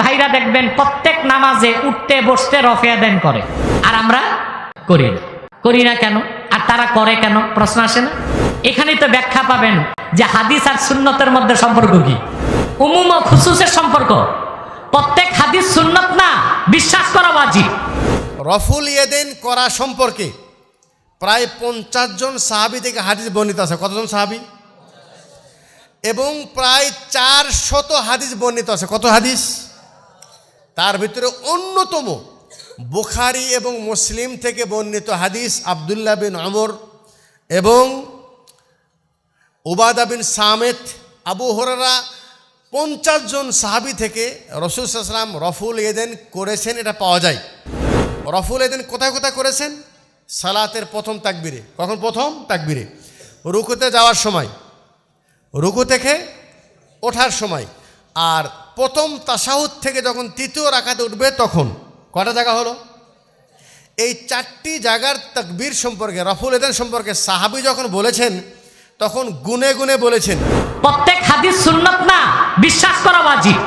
ভাইরা দেখবেন প্রত্যেক নামাজে উঠতে, বসতে রফিয়া দেন করে। আর আমরা করি না। করি না কেন? আর তারা করে কেন? প্রশ্ন আসে না? এখানেই তো ব্যাখ্যা পাবেন যে হাদিস আর সুন্নতের মধ্যে সম্পর্ক কি? উমুম ও খুসুসের সম্পর্ক। প্রত্যেক হাদিস সুন্নত না? বিশ্বাস করা বাজিব রফুল ইয়েদিন করা সম্পর্কে প্রায় পঞ্চাশ জন সাহাবি থেকে হাদিস বর্ণিত আছে। কতজন সাহাবি? এবং প্রায় চার শত হাদিস বর্ণিত আছে। কত হাদিস? তার ভিতরে অন্যতম বুখারি এবং মুসলিম থেকে বর্ণিত হাদিস আবদুল্লাহ বিন অমর এবং উবাদা বিন সামেত, আবু হরারা পঞ্চাশ জন সাহাবি থেকে রসুল সাল্লাম রফুল এদেন করেছেন, এটা পাওয়া যায়। রফুল এদিন কোথায় কোথায় করেছেন? সালাতের প্রথম তাকবিরে। কখন প্রথম? তাকবিরে। রুকুতে যাওয়ার সময়। রুকু থেকে ওঠার সময়। আর প্রথম তাসাহুদ থেকে যখন তৃতীয় রাখাতে উঠবে তখন কটা জায়গা হলো? এই চারটি জায়গার তাকবীর সম্পর্কে রফুল এদেন সম্পর্কে সাহাবি যখন বলেছেন তখন গুনে গুনে বলেছেন প্রত্যেক হাদিস সুন্নত না বিশ্বাস করা বাজিব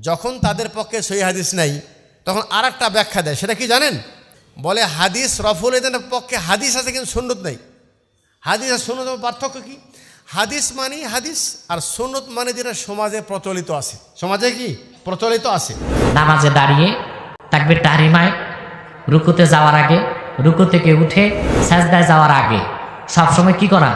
যখন তাদের পক্ষে সই হাদিস নাই তখন আর একটা ব্যাখ্যা দেয় সেটা কি জানেন? বলে হাদিস রফুল এদের পক্ষে হাদিস আছে কিন্তু সুন্নত নাই। হাদিস আর সুন্নত পার্থক্য কি? হাদিস মানে হাদিস আর সুন্নত মানে যেটা সমাজে প্রচলিত আছে। সমাজে কি? প্রচলিত আছে। নামাজে দাঁড়িয়ে তাকবির তাহরিমায় রুকুতে যাওয়ার আগে রুকু থেকে উঠে সাজদায় যাওয়ার আগে সবসময় কি করা?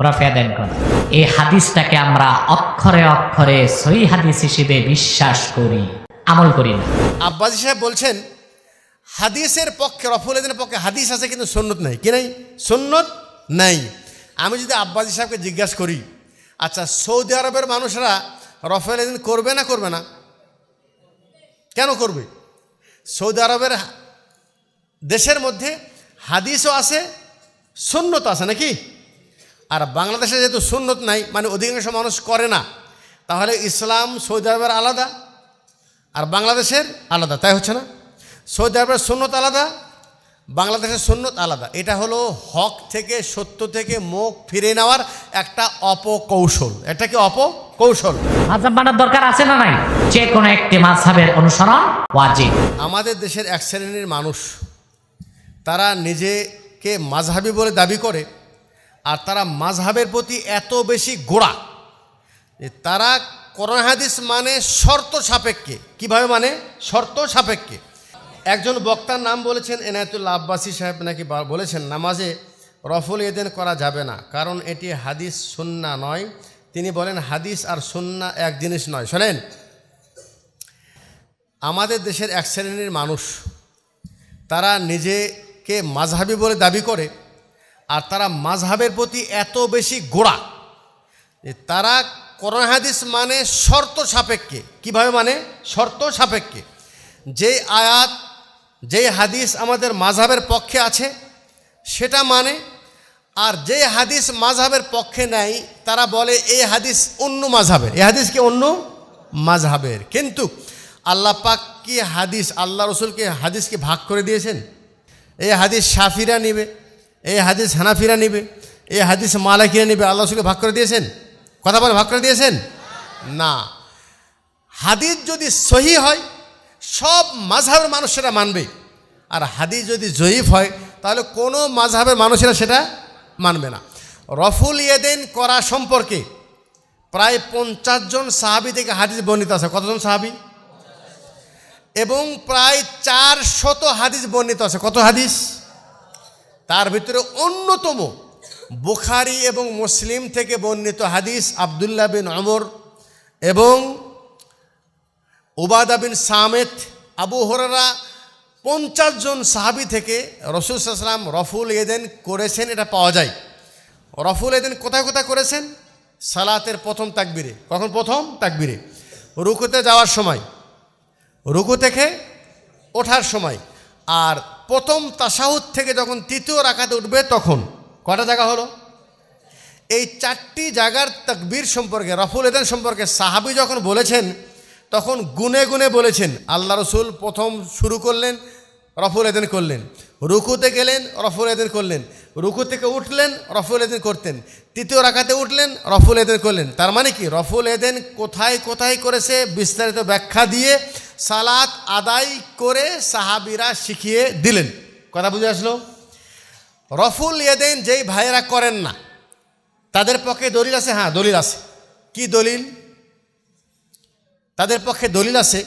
রফিয়া দেন করা। এই হাদিসটাকে আমরা অক্ষরে অক্ষরে সই হাদিস হিসেবে বিশ্বাস করি আমল করি না। আব্বাসী সাহেব বলছেন হাদিসের পক্ষে রফুল পক্ষে হাদিস আছে কিন্তু সুন্নত নাই। কি নাই? সুন্নত নাই। আমি যদি আব্বাসী সাহেবকে জিজ্ঞাসা করি আচ্ছা সৌদি আরবের মানুষরা রফেল এদিন করবে না করবে না? কেন করবে? সৌদি আরবের দেশের মধ্যে হাদিসও আছে সুন্নত আছে নাকি? আর বাংলাদেশে যেহেতু সুন্নত নাই মানে অধিকাংশ মানুষ করে না, তাহলে ইসলাম সৌদি আরবের আলাদা আর বাংলাদেশের আলাদা, তাই হচ্ছে না? সৌদি আরবের সুন্নত আলাদা বাংলাদেশের সুন্নত আলাদা। এটা হলো হক থেকে সত্য থেকে মুখ ফিরে নেওয়ার একটা অপকৌশল। এটা কি অপকৌশল? মাঝাব মানার দরকার আছে না নাই? যে কোনো একটি মাঝহাবের অনুসরণ ওয়াজিব। আমাদের দেশের এক শ্রেণির মানুষ তারা নিজেকে মাঝহাবি বলে দাবি করে আর তারা মাঝহাবের প্রতি এত বেশি গোড়া যে তারা কোরআন হাদিস মানে শর্ত সাপেক্ষে। কীভাবে মানে? শর্ত সাপেক্ষে। একজন বক্তার নাম বলেছেন এনায়তুল্লাহ আব্বাসী সাহেব নাকি বলেছেন, নামাজে রফুল এদেন করা যাবে না, কারণ এটি হাদিস সুন্না নয়। তিনি বলেন, হাদিস আর সুন্না এক জিনিস নয়। শোনেন, আমাদের দেশের এক শ্রেণির মানুষ, তারা নিজেকে মাঝহাবি বলে দাবি করে, আর তারা মাঝহাবের প্রতি এত বেশি গোড়া যে তারা কোরআন হাদিস মানে শর্ত সাপেক্ষে। কীভাবে মানে? শর্ত সাপেক্ষে। যে আয়াত যে হাদিস আমাদের মাঝহাবের পক্ষে আছে, সেটা মানে আর যে হাদিস মাঝহাবের পক্ষে নেয় তারা বলে এই হাদিস অন্য মাঝহাবের। এই হাদিস কি অন্য? মাঝহাবের। কিন্তু আল্লাহ পাক কি হাদিস, আল্লাহ রসুলকে হাদিসকে ভাগ করে দিয়েছেন? এই হাদিস সাফিরা নিবে, এই হাদিস হানাফিরা নিবে, এই হাদিস মালাকিরা নিবে, আল্লাহ রসুলকে ভাগ করে দিয়েছেন? কথা বলে ভাগ করে দিয়েছেন? না। হাদিস যদি সহি হয় সব মাঝহাবের মানুষ সেটা মানবে। আর হাদিস যদি জয়ীফ হয়, তাহলে কোনো মাঝহাবের মানুষেরা সেটা মানবে না। রফুল ইয়েদেন করা সম্পর্কে প্রায় পঞ্চাশ জন সাহাবি থেকে হাদিস বর্ণিত আছে। কতজন সাহাবি? এবং প্রায় চার শত হাদিস বর্ণিত আছে। কত হাদিস? তার ভিতরে অন্যতম বুখারি এবং মুসলিম থেকে বর্ণিত হাদিস আবদুল্লাহ বিন অমর এবং উবাদা বিন সামেত, আবু হরারা পঞ্চাশ জন সাহাবি থেকে রসুল সাল্লাম রফুল এদেন করেছেন, এটা পাওয়া যায়। রফুল এদেন কোথায় কোথায় করেছেন? সালাতের প্রথম তাকবিরে। কখন প্রথম? তাকবিরে। রুকুতে যাওয়ার সময়। রুকু থেকে ওঠার সময়। আর প্রথম তাসাহুদ থেকে যখন তৃতীয় রাখাতে উঠবে তখন। কটা জায়গা হলো? এই চারটি জায়গার তকবীর সম্পর্কে, রফুল এদেন সম্পর্কে সাহাবি যখন বলেছেন তখন গুনে গুনে বলেছেন, আল্লাহ রসুল প্রথম শুরু করলেন, রফুল এদিন করলেন। রুকুতে গেলেন, রফুল এদেন করলেন। রুকু থেকে উঠলেন, রফুল এদিন করতেন। তৃতীয় রাখাতে উঠলেন, রফুল এদেন করলেন। তার মানে কি? রফুল এদেন কোথায় কোথায় করেছে বিস্তারিত ব্যাখ্যা দিয়ে সালাত আদায় করে সাহাবিরা শিখিয়ে দিলেন। কথা বুঝে আসলো? রফুল ইয়েদেন যেই ভাইয়েরা করেন না, তাদের পক্ষে দলিল আছে? হ্যাঁ দলিল আছে। কি দলিল? তাদের পক্ষে দলিল আছে।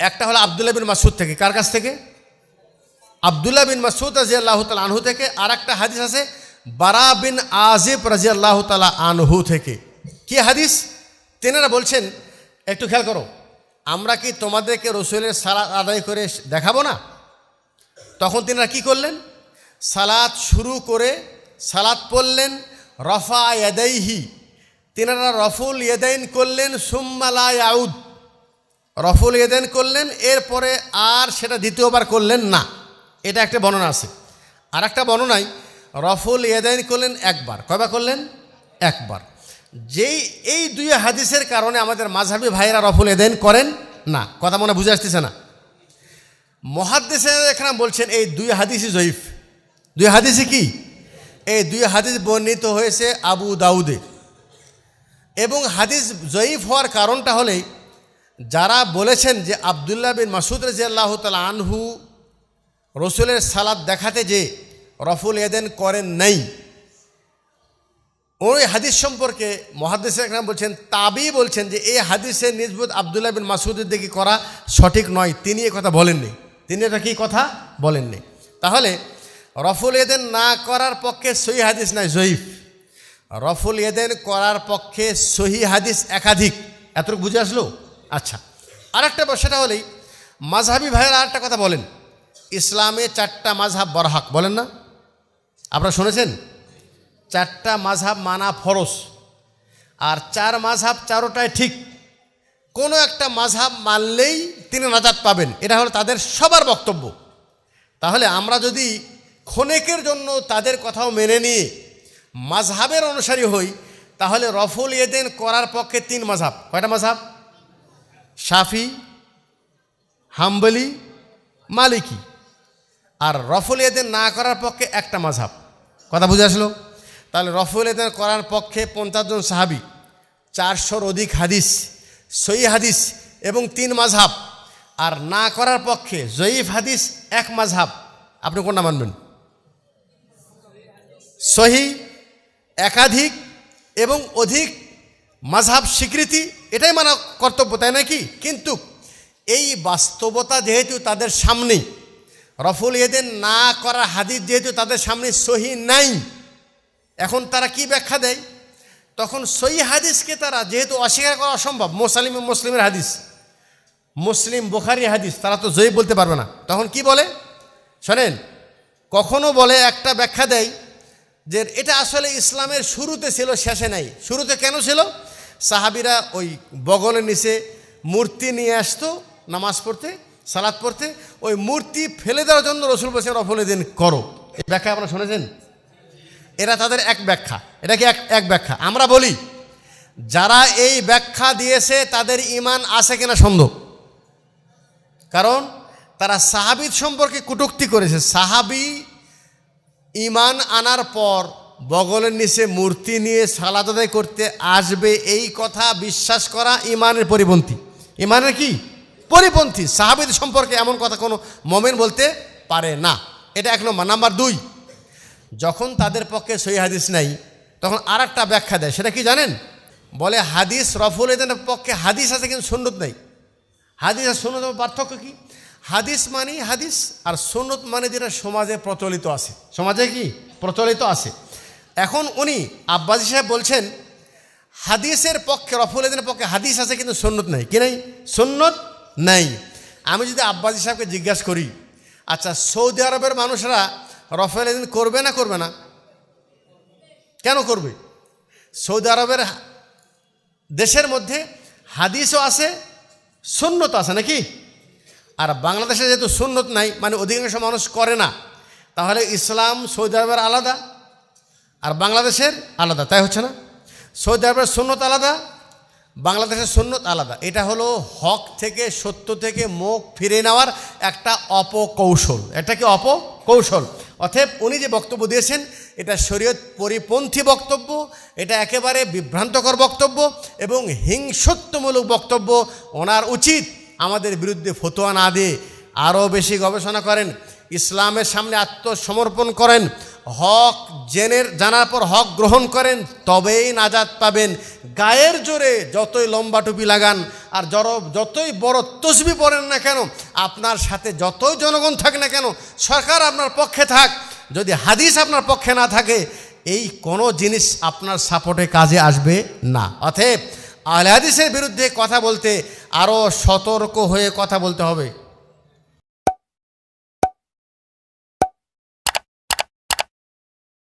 একটা হলো আবদুল্লাহ বিন মাসুদ থেকে। কার কাছ থেকে? আবদুল্লাহ বিন মাসুদ রাজি আল্লাহ তালা আনহু থেকে। আর একটা হাদিস আছে, বারা বিন আজিব রাজি আল্লাহ তালা আনহু থেকে। কি হাদিস? তেনারা বলছেন, একটু খেয়াল করো, আমরা কি তোমাদেরকে রসুলের সালাত আদায় করে দেখাবো না? তখন তিনারা কি করলেন? সালাত শুরু করে সালাত পড়লেন, রফা ইয়াদাইহি তিনারা রফুল ইয়েদাইন করলেন সুম্মালা ইয়াউদ। রফুল ইয়েদাইন করলেন, এরপরে আর সেটা দ্বিতীয়বার করলেন না। এটা একটা বর্ণনা আছে। আর একটা বর্ণনায় রফুল ইয়েদাইন করলেন একবার। কয়বার করলেন? একবার। যেই, এই দুই হাদিসের কারণে আমাদের মাঝহাবি ভাইয়েরা রফুল ইয়েদাইন করেন না। কথা মনে বুঝে আসতেছে না। মহাদ্দেশে এখানে বলছেন, এই দুই হাদিসই জয়ীফ। দুই হাদিসই কি? এই দুই হাদিস বর্ণিত হয়েছে আবু দাউদে এবং হাদিস জয়ীফ হওয়ার কারণটা হলেই যারা বলেছেন যে আবদুল্লাহ বিন মাসুদ রাজি আল্লাহ তালা আনহু রসুলের সালাদ দেখাতে যে রফুল এদেন করেন নাই, ওই হাদিস সম্পর্কে মহাদিস বলছেন, তাবি বলছেন যে এই হাদিসের নিজবুত আবদুল্লাহ বিন মাসুদের দিকে করা সঠিক নয়, তিনি এ কথা বলেননি। তিনি এটা কি কথা বলেননি? তাহলে রফুল এদেন না করার পক্ষে সই হাদিস নাই, জয়ীফ। রফুল এদেন করার পক্ষে সহি হাদিস একাধিক। এতটুকু বুঝে আসলো? আচ্ছা আরেকটা সেটা হলেই, মাঝহাবি ভাইয়েরা আরেকটা কথা বলেন। ইসলামে চারটা মাঝহাব বরহাক, বলেন না? আপনারা শুনেছেন? চারটা মাঝহাব মানা ফরস আর চার মাঝহাব চারোটায় ঠিক। কোনো একটা মাঝহাব মানলেই তিনি নাজাত পাবেন। এটা হলো তাদের সবার বক্তব্য। তাহলে আমরা যদি ক্ষণেকের জন্য তাদের কথাও মেনে নিয়ে মাঝহাবের অনুসারী হই, তাহলে রফুল ইয়েদেন করার পক্ষে তিন মাঝাব কয়টা মাঝহাব? শাফি, হাম্বলি, মালিকি। আর রফুল ইয়েদেন না করার পক্ষে একটা মাঝহাব। কথা বুঝে আসলো? তাহলে রফুল ইয়েদেন করার পক্ষে পঞ্চাশ জন সাহাবি, চারশোর অধিক হাদিস সই হাদিস এবং তিন মাঝহাব। আর না করার পক্ষে জয়ীফ হাদিস এক মাঝহাব। আপনি কোনটা মানবেন? সহি একাধিক এবং অধিক মাঝহাব স্বীকৃতি, এটাই মানা কর্তব্য, তাই নাকি কিন্তু এই বাস্তবতা যেহেতু তাদের সামনে, রফুল ইয়েদেন না করা হাদিস যেহেতু তাদের সামনে সহি নাই, এখন তারা কি ব্যাখ্যা দেয়? তখন সহি হাদিসকে তারা যেহেতু অস্বীকার করা অসম্ভব, মোসালিম মুসলিমের হাদিস, মুসলিম বোখারি হাদিস, তারা তো জয়ী বলতে পারবে না। তখন কি বলে? শোনেন, কখনো বলে একটা ব্যাখ্যা দেয় যে এটা আসলে ইসলামের শুরুতে ছিল, শেষে নাই। শুরুতে কেন ছিল? সাহাবিরা ওই বগলের নিচে মূর্তি নিয়ে আসতো, নামাজ পড়তে সালাদ পড়তে, ওই মূর্তি ফেলে দেওয়ার জন্য রসুল বসে রফলে দিন, করো। এই ব্যাখ্যা আপনারা শুনেছেন? এরা তাদের এক ব্যাখ্যা। এটা কি এক এক ব্যাখ্যা? আমরা বলি, যারা এই ব্যাখ্যা দিয়েছে, তাদের ইমান আছে কিনা সন্দেহ? কারণ তারা সাহাবিদ সম্পর্কে কুটুক্তি করেছে। সাহাবি ইমান আনার পর বগলের নিচে মূর্তি নিয়ে সালাদ আদায় করতে আসবে এই কথা বিশ্বাস করা ইমানের পরিপন্থী। ইমানের কি? পরিপন্থী। সাহাবিদ সম্পর্কে এমন কথা কোনো মমেন বলতে পারে না। এটা এক নম্বর। নাম্বার দুই, যখন তাদের পক্ষে সই হাদিস নাই, তখন আর একটা ব্যাখ্যা দেয়। সেটা কি জানেন? বলে হাদিস রফুল এদের পক্ষে হাদিস আছে কিন্তু সুন্নত নেই। হাদিস আর সুন্নত পার্থক্য কি? হাদিস মানে হাদিস আর সুন্নত মানে যেটা সমাজে প্রচলিত আছে। সমাজে কি? প্রচলিত আছে। এখন উনি আব্বাসী সাহেব বলছেন হাদিসের পক্ষে রফুল এদের পক্ষে হাদিস আছে কিন্তু সুন্নত নাই। কি নাই? সুন্নত নাই। আমি যদি আব্বাসী সাহেবকে জিজ্ঞাসা করি আচ্ছা সৌদি আরবের মানুষরা রফেল এদিন করবে না করবে না? কেন করবে? সৌদি আরবের দেশের মধ্যে হাদিসও আছে সুন্নত আছে নাকি? আর বাংলাদেশে যেহেতু সুন্নত নাই মানে অধিকাংশ মানুষ করে না, তাহলে ইসলাম সৌদি আরবের আলাদা আর বাংলাদেশের আলাদা, তাই হচ্ছে না? সৌদি আরবের সুন্নত আলাদা, বাংলাদেশের সুন্নত আলাদা। এটা হলো হক থেকে সত্য থেকে মুখ ফিরে নেওয়ার একটা অপকৌশল। এটা কি অপকৌশল? অতএব উনি যে বক্তব্য দিয়েছেন, এটা শরীয়ত পরিপন্থী বক্তব্য, এটা একেবারে বিভ্রান্তকর বক্তব্য এবং হিংসত্বমূলক বক্তব্য, ওনার উচিত আমাদের বিরুদ্ধে ফতোয়া না দিয়ে আরও বেশি গবেষণা করেন, ইসলামের সামনে আত্মসমর্পণ করেন, হক জেনের জানার পর হক গ্রহণ করেন, তবেই নাজাত পাবেন। গায়ের জোরে যতই লম্বা টুপি লাগান আর জর যতই বড় তসবি পড়েন না কেন, আপনার সাথে যতই জনগণ থাক না কেন, সরকার আপনার পক্ষে থাক, যদি হাদিস আপনার পক্ষে না থাকে, এই কোনো জিনিস আপনার সাপোর্টে কাজে আসবে না। অতএব আল হাদিসের বিরুদ্ধে কথা বলতে আরও সতর্ক হয়ে কথা বলতে হবে।